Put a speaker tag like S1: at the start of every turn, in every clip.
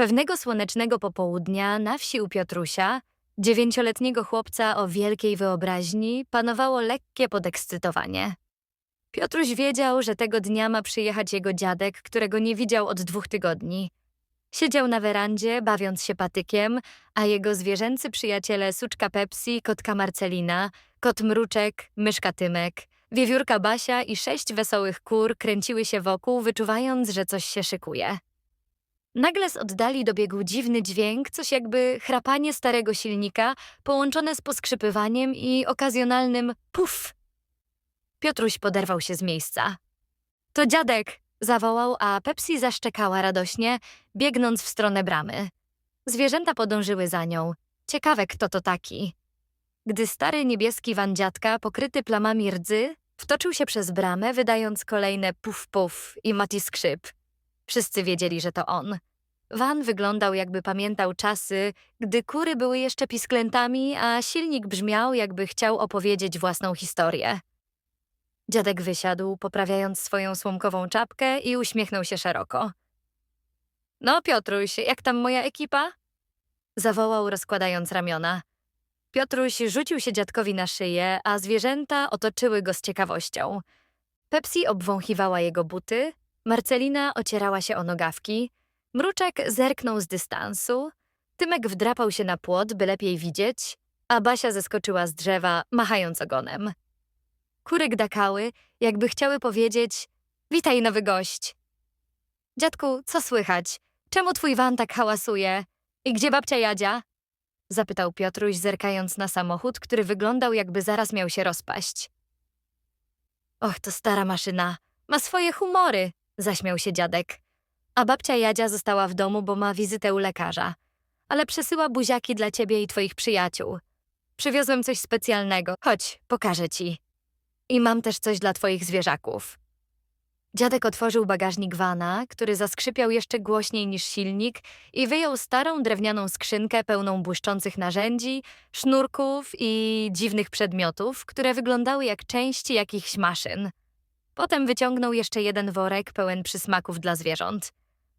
S1: Pewnego słonecznego popołudnia na wsi u Piotrusia, dziewięcioletniego chłopca o wielkiej wyobraźni, panowało lekkie podekscytowanie. Piotruś wiedział, że tego dnia ma przyjechać jego dziadek, którego nie widział od dwóch tygodni. Siedział na werandzie, bawiąc się patykiem, a jego zwierzęcy przyjaciele suczka Pepsi, kotka Marcelina, kot Mruczek, myszka Tymek, wiewiórka Basia i sześć wesołych kur kręciły się wokół, wyczuwając, że coś się szykuje. Nagle z oddali dobiegł dziwny dźwięk, coś jakby chrapanie starego silnika, połączone z poskrzypywaniem i okazjonalnym puf. Piotruś poderwał się z miejsca. To dziadek! zawołał, a Pepsi zaszczekała radośnie, biegnąc w stronę bramy. Zwierzęta podążyły za nią. Ciekawe, kto to taki. Gdy stary niebieski van dziadka, pokryty plamami rdzy, wtoczył się przez bramę, wydając kolejne puf puf i mati skrzyp. Wszyscy wiedzieli, że to on. Van wyglądał, jakby pamiętał czasy, gdy kury były jeszcze pisklętami, a silnik brzmiał, jakby chciał opowiedzieć własną historię. Dziadek wysiadł, poprawiając swoją słomkową czapkę i uśmiechnął się szeroko. No, Piotruś, jak tam moja ekipa? Zawołał, rozkładając ramiona. Piotruś rzucił się dziadkowi na szyję, a zwierzęta otoczyły go z ciekawością. Pepsi obwąchiwała jego buty, Marcelina ocierała się o nogawki, Mruczek zerknął z dystansu, Tymek wdrapał się na płot, by lepiej widzieć, a Basia zeskoczyła z drzewa, machając ogonem. Kury gdakały, jakby chciały powiedzieć Witaj, nowy gość. Dziadku, co słychać? Czemu twój van tak hałasuje? I gdzie babcia Jadzia? Zapytał Piotruś, zerkając na samochód, który wyglądał, jakby zaraz miał się rozpaść. Och, to stara maszyna. Ma swoje humory, zaśmiał się dziadek. A babcia Jadzia została w domu, bo ma wizytę u lekarza. Ale przesyła buziaki dla ciebie i twoich przyjaciół. Przywiozłem coś specjalnego. Chodź, pokażę ci. I mam też coś dla twoich zwierzaków. Dziadek otworzył bagażnik wana, który zaskrzypiał jeszcze głośniej niż silnik i wyjął starą drewnianą skrzynkę pełną błyszczących narzędzi, sznurków i dziwnych przedmiotów, które wyglądały jak części jakichś maszyn. Potem wyciągnął jeszcze jeden worek pełen przysmaków dla zwierząt.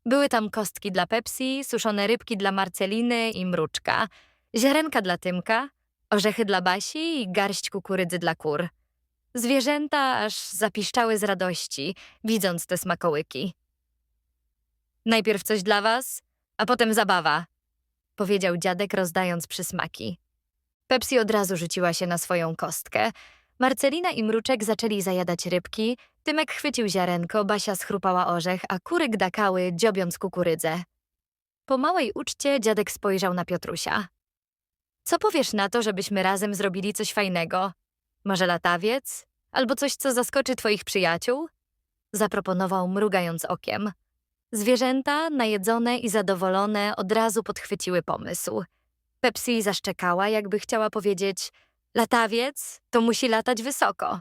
S1: Były tam kostki dla Pepsi, suszone rybki dla Marceliny i Mruczka, ziarenka dla Tymka, orzechy dla Basi i garść kukurydzy dla kur. Zwierzęta aż zapiszczały z radości, widząc te smakołyki. Najpierw coś dla was, a potem zabawa, powiedział dziadek, rozdając przysmaki. Pepsi od razu rzuciła się na swoją kostkę. Marcelina i Mruczek zaczęli zajadać rybki, Tymek chwycił ziarenko, Basia schrupała orzech, a kury gdakały, dziobiąc kukurydzę. Po małej uczcie dziadek spojrzał na Piotrusia. Co powiesz na to, żebyśmy razem zrobili coś fajnego? Może latawiec? Albo coś, co zaskoczy twoich przyjaciół? Zaproponował, mrugając okiem. Zwierzęta, najedzone i zadowolone, od razu podchwyciły pomysł. Pepsi zaszczekała, jakby chciała powiedzieć: Latawiec to musi latać wysoko.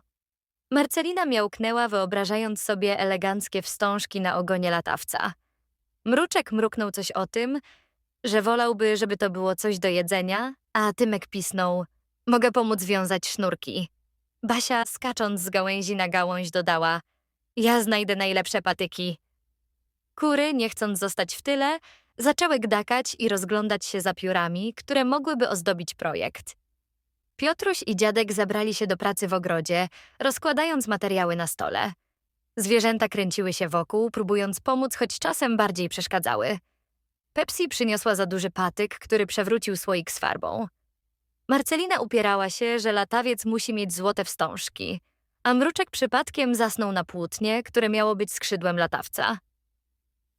S1: Marcelina miałknęła, wyobrażając sobie eleganckie wstążki na ogonie latawca. Mruczek mruknął coś o tym, że wolałby, żeby to było coś do jedzenia, a Tymek pisnął: Mogę pomóc wiązać sznurki. Basia, skacząc z gałęzi na gałąź, dodała: Ja znajdę najlepsze patyki. Kury, nie chcąc zostać w tyle, zaczęły gdakać i rozglądać się za piórami, które mogłyby ozdobić projekt. Piotruś i dziadek zabrali się do pracy w ogrodzie, rozkładając materiały na stole. Zwierzęta kręciły się wokół, próbując pomóc, choć czasem bardziej przeszkadzały. Pepsi przyniosła za duży patyk, który przewrócił słoik z farbą. Marcelina upierała się, że latawiec musi mieć złote wstążki, a mruczek przypadkiem zasnął na płótnie, które miało być skrzydłem latawca.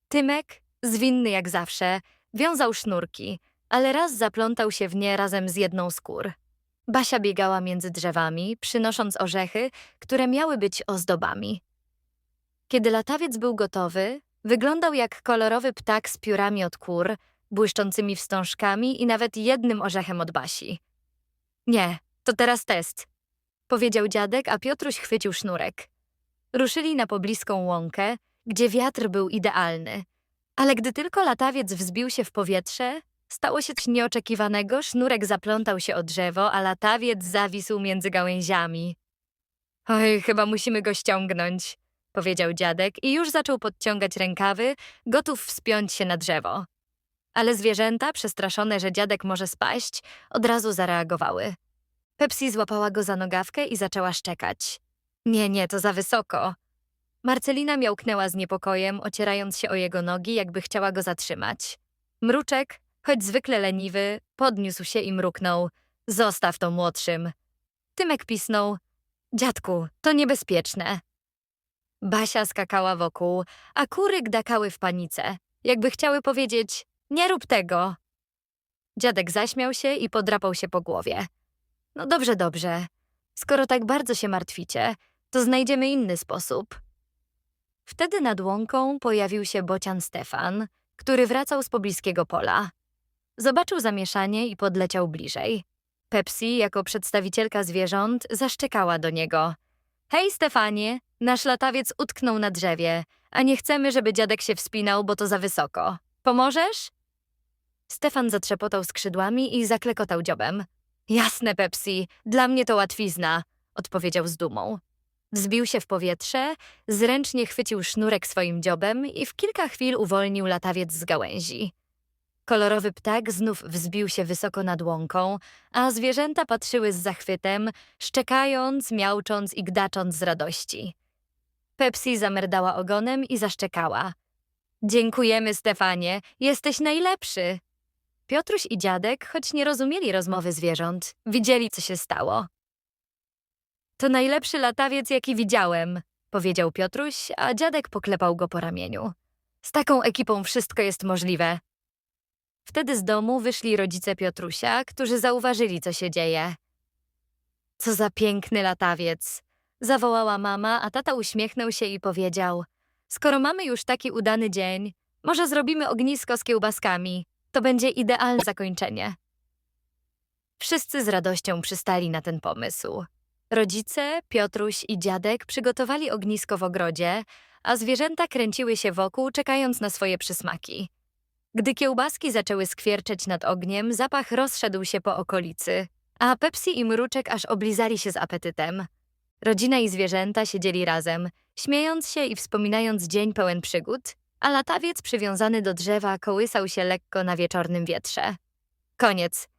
S1: Tymek, zwinny jak zawsze, wiązał sznurki, ale raz zaplątał się w nie razem z jedną z kur. Basia biegała między drzewami, przynosząc orzechy, które miały być ozdobami. Kiedy latawiec był gotowy, wyglądał jak kolorowy ptak z piórami od kur, błyszczącymi wstążkami i nawet jednym orzechem od Basi. Nie, to teraz test, powiedział dziadek, a Piotruś chwycił sznurek. Ruszyli na pobliską łąkę, gdzie wiatr był idealny. Ale gdy tylko latawiec wzbił się w powietrze, stało się coś nieoczekiwanego, sznurek zaplątał się o drzewo, a latawiec zawisł między gałęziami. Oj, chyba musimy go ściągnąć, powiedział dziadek i już zaczął podciągać rękawy, gotów wspiąć się na drzewo. ale zwierzęta, przestraszone, że dziadek może spaść, od razu zareagowały. Pepsi złapała go za nogawkę i zaczęła szczekać. Nie, nie, to za wysoko. Marcelina miałknęła z niepokojem, ocierając się o jego nogi, jakby chciała go zatrzymać. Mruczek, choć zwykle leniwy, podniósł się i mruknął. Zostaw to młodszym. Tymek pisnął. Dziadku, to niebezpieczne. Basia skakała wokół, a kury gdakały w panice, jakby chciały powiedzieć: Nie rób tego. Dziadek zaśmiał się i podrapał się po głowie. No dobrze, dobrze. Skoro tak bardzo się martwicie, to znajdziemy inny sposób. Wtedy nad łąką pojawił się bocian Stefan, który wracał z pobliskiego pola. Zobaczył zamieszanie i podleciał bliżej. Pepsi, jako przedstawicielka zwierząt, zaszczekała do niego. Hej, Stefanie, nasz latawiec utknął na drzewie, a nie chcemy, żeby dziadek się wspinał, bo to za wysoko. Pomożesz? Stefan zatrzepotał skrzydłami i zaklekotał dziobem. Jasne, Pepsi, dla mnie to łatwizna, odpowiedział z dumą. Wzbił się w powietrze, zręcznie chwycił sznurek swoim dziobem i w kilka chwil uwolnił latawiec z gałęzi. Kolorowy ptak znów wzbił się wysoko nad łąką, a zwierzęta patrzyły z zachwytem, szczekając, miaucząc i gdacząc z radości. Pepsi zamerdała ogonem i zaszczekała. Dziękujemy, Stefanie, jesteś najlepszy. Piotruś i dziadek, choć nie rozumieli rozmowy zwierząt, widzieli, co się stało. To najlepszy latawiec, jaki widziałem, powiedział Piotruś, a dziadek poklepał go po ramieniu. Z taką ekipą wszystko jest możliwe. Wtedy z domu wyszli rodzice Piotrusia, którzy zauważyli, co się dzieje. Co za piękny latawiec! Zawołała mama, a tata uśmiechnął się i powiedział: Skoro mamy już taki udany dzień, może zrobimy ognisko z kiełbaskami. To będzie idealne zakończenie. Wszyscy z radością przystali na ten pomysł. Rodzice, Piotruś i dziadek przygotowali ognisko w ogrodzie, a zwierzęta kręciły się wokół, czekając na swoje przysmaki. Gdy kiełbaski zaczęły skwierczeć nad ogniem, zapach rozszedł się po okolicy, a Pepsi i Mruczek aż oblizali się z apetytem. Rodzina i zwierzęta siedzieli razem, śmiejąc się i wspominając dzień pełen przygód, a latawiec przywiązany do drzewa kołysał się lekko na wieczornym wietrze. Koniec.